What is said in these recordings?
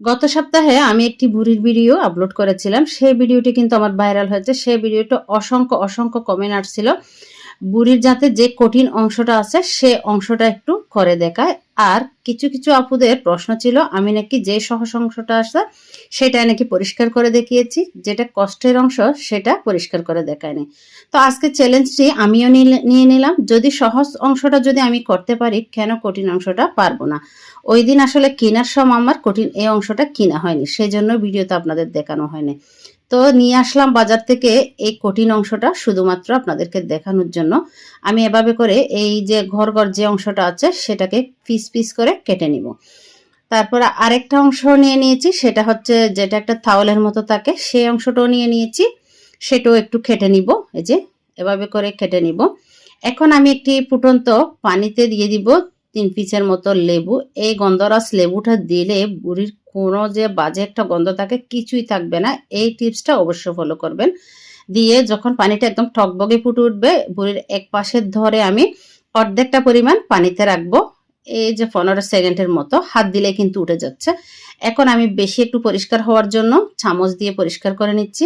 গত সপ্তাহে আমি একটি বুড়ির ভিডিও আপলোড করেছিলাম। সেই ভিডিওটি কিন্তু আমার ভাইরাল হয়েছে। সেই ভিডিওটা অসংখ্য অসংখ্য কমেন্ট আসছিল। বুড়ির যাতে যে কঠিন অংশটা আছে, সে অংশটা একটু করে দেখায়। আর কিছু কিছু আপুদের প্রশ্ন ছিল, আমি নাকি যে সহজ অংশটা আছে সেটা নাকি পরিষ্কার করে দেখিয়েছি, যেটা কষ্টের অংশ সেটা পরিষ্কার করে দেখায়নি। তো আজকে চ্যালেঞ্জটি আমিও নিয়ে নিলাম, যদি সহজ অংশটা যদি আমি করতে পারি, কেন কঠিন অংশটা পারব না? ওই দিন আসলে কেনার সময় আমার কঠিন, এই অংশটা কিনা হয়নি সেই জন্য ভিডিওতে আপনাদের দেখানো হয়নি। তো নিয়ে আসলাম বাজার থেকে এই কঠিন অংশটা শুধুমাত্র আপনাদেরকে দেখানোর জন্য। আমি এভাবে করে এই যে ঘর ঘর যে অংশটা আছে সেটাকে পিস পিস করে কেটে নিব। তারপর আরেকটা অংশ নিয়ে নিয়েছি, সেটা হচ্ছে যেটা একটা তাওলের মতো থাকে, সেই অংশটাও নিয়ে নিয়েছি, সেটাও একটু কেটে নিব, এই যে এভাবে করে কেটে নিব। এখন আমি একটি ফুটন্ত পানিতে দিয়ে দিব তিন পিসের মতো লেবু। এই গন্ধরাস লেবুটা দিলে বুড়ির কোনো যে বাজে একটা গন্ধ থাকে কিছুই থাকবে না। এই টিপসটা অবশ্যই ফলো করবেন। দিয়ে যখন পানিটা একদম টকবগে ফুটে উঠবে, বুড়ির এক পাশে ধরে আমি অর্ধেকটা পরিমাণ পানিতে রাখব। এই যে পনেরো সেকেন্ডের মতো হাত দিলে কিন্তু উঠে যাচ্ছে। এখন আমি বেশি একটু পরিষ্কার হওয়ার জন্য চামচ দিয়ে পরিষ্কার করে নিচ্ছি।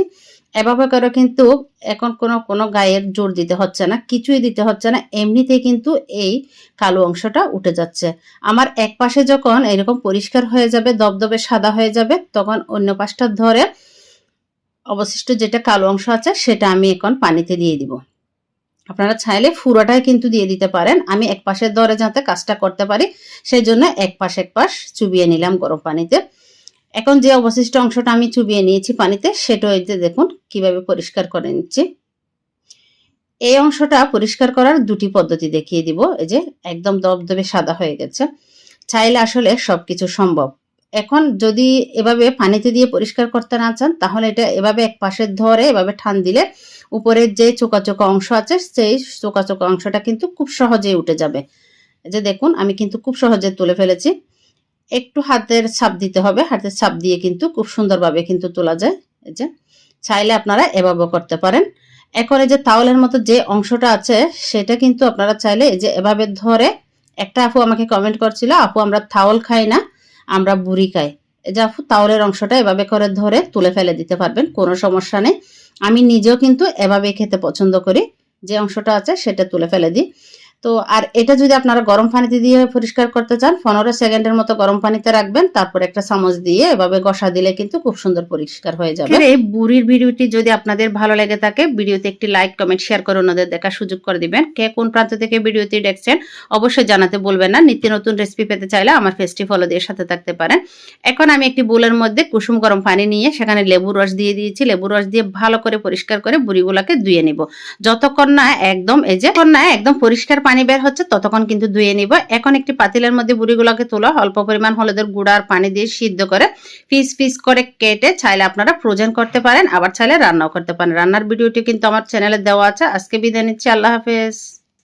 এভাবে করে কিন্তু এখন কোনো কোনো গায়ের জোর দিতে হচ্ছে না, কিছুই দিতে হচ্ছে না, এমনিতেই কিন্তু এই কালো অংশটা উঠে যাচ্ছে। আমার এক পাশে যখন এরকম পরিষ্কার হয়ে যাবে দবদবে সাদা হয়ে যাবে, তখন অন্য পাশটা ধরে অবশিষ্ট যেটা কালো অংশ আছে, সেটা আমি এখন পানিতে দিয়ে দিব। আপনারা চাইলে ফুরোটাই কিন্তু দিয়ে দিতে পারেন। আমি এক পাশের দরে যাতে কাজটা করতে পারি সেই জন্য এক পাশ এক পাশ চুবিয়ে নিলাম গরম পানিতে। এখন যে অবশিষ্ট অংশটা আমি চুবিয়ে নিয়েছি পানিতে, সেটা যে দেখুন, কীভাবে পরিষ্কার করে নিচ্ছি। এই অংশটা পরিষ্কার করার দুটি পদ্ধতি দেখিয়ে দিব। এই যে একদম দবদবে সাদা হয়ে গেছে। চাইলে আসলে সবকিছু সম্ভব। এখন যদি এভাবে পানিতে দিয়ে পরিষ্কার করতে না চান, তাহলে এটা এভাবে এক পাশে ধরে এভাবে ঠান দিলে উপরের যে চোকা চোকা অংশ আছে, সেই চোকা চোকা অংশটা কিন্তু খুব সহজেই উঠে যাবে। যে দেখুন, আমি কিন্তু খুব সহজে তুলে ফেলেছি। একটু হাতের ছাপ দিতে হবে, হাতের ছাপ দিয়ে কিন্তু খুব সুন্দরভাবে কিন্তু তোলা যায়। এই যে, চাইলে আপনারা এভাবে করতে পারেন। এখন এই যে তাওলের মতো যে অংশটা আছে, সেটা কিন্তু আপনারা চাইলে এই যে এভাবে ধরে, একটা আপু আমাকে কমেন্ট করছিল, আপু, আমরা তাওল খাই না। আমরা বুড়ি খাই যা তাওলের অংশটা এভাবে করে ধরে তুলে ফেলে দিতে পারবেন, কোনো সমস্যা নেই। আমি নিজেও কিন্তু এভাবে খেতে পছন্দ করি। যে অংশটা আছে সেটা তুলে ফেলে দিই। তো আর এটা যদি আপনারা গরম পানিতে দিয়ে পরিষ্কার করতে চান, পনেরো সেকেন্ডের মতো গরম পানিতে রাখবেন, তারপর একটা চামচ দিয়ে এভাবে ঘষা দিলে কিন্তু খুব সুন্দর পরিষ্কার হয়ে যাবে। এই বুড়ির ভিডিওটি যদি আপনাদের ভালো লেগে থাকে, ভিডিওতে একটি লাইক, কমেন্ট, শেয়ার করে ওনাদের দেখার সুযোগ করে দিবেন। কে কোন প্রান্ত থেকে ভিডিওটি দেখছেন, অবশ্যই জানাতে বলবেন না। নিত্য নতুন রেসিপি পেতে চাইলে আমার ফেস্টি ফলো দিয়ে সাথে থাকতে পারেন। এখন আমি একটি বোলের মধ্যে কুসুম গরম পানি নিয়ে সেখানে লেবু রস দিয়ে দিয়েছি। লেবু রস দিয়ে ভালো করে পরিষ্কার করে বুড়িগুলোকে ধুয়ে নিব। যতক্ষণ না একদম, এই যে না একদম পরিষ্কার পানি বের হচ্ছে, ততক্ষণ কিন্তু ধুয়ে নিব। এখন একটি পাতিলের মধ্যে বুড়িগুলোকে তোলা, অল্প পরিমাণ হলুদের গুঁড়া আর পানি দিয়ে সিদ্ধ করে পিস পিস করে কেটে চাইলে আপনারা ফ্রোজেন করতে পারেন, আবার চাইলে রান্নাও করতে পারেন। রান্নার ভিডিওটি কিন্তু আমার চ্যানেলে দেওয়া আছে। আজকে বিদায় নিচ্ছি, আল্লাহ হাফেজ।